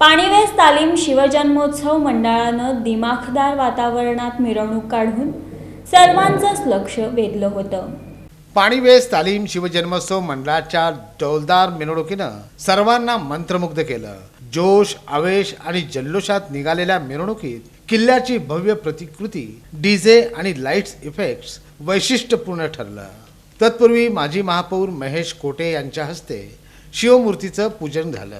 पाणीवेस तालीम शिवजन्मोत्सव मंडळानं दिमाखदार वातावरणात मिरवणूक काढून सर्वांचंच लक्ष वेधलं होतं. पाणीवेस तालीम शिवजन्मोत्सव मंडळाच्या डौलदार मिरवणुकीनं सर्वांना मंत्रमुग्ध केलं. जोश आवेश आणि जल्लोषात निघालेल्या मिरवणुकीत किल्ल्याची भव्य प्रतिकृती डीजे आणि लाईट्स इफेक्ट्स वैशिष्ट्यपूर्ण ठरलं. तत्पूर्वी माजी महापौर महेश कोटे यांच्या हस्ते शिवमूर्तीचं पूजन झालं.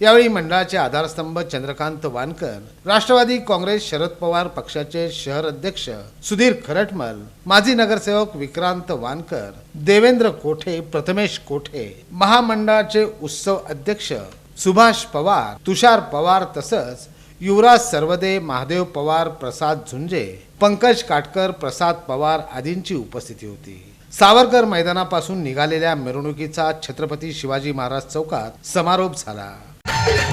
यावेळी मंडळाचे आधारस्तंभ चंद्रकांत वानकर राष्ट्रवादी काँग्रेस शरद पवार पक्षाचे शहर अध्यक्ष सुधीर खरटमल माजी नगरसेवक विक्रांत वानकर देवेंद्र कोठे प्रथमेश कोठे महामंडळाचे उत्सव अध्यक्ष सुभाष पवार तुषार पवार तसंच युवराज सर्वदे महादेव पवार प्रसाद झुंजे पंकज काटकर प्रसाद पवार आदींची उपस्थिती होती. सावरकर मैदानापासून निघालेल्या मिरवणुकीचा छत्रपती शिवाजी महाराज चौकात समारोप झाला. Yeah.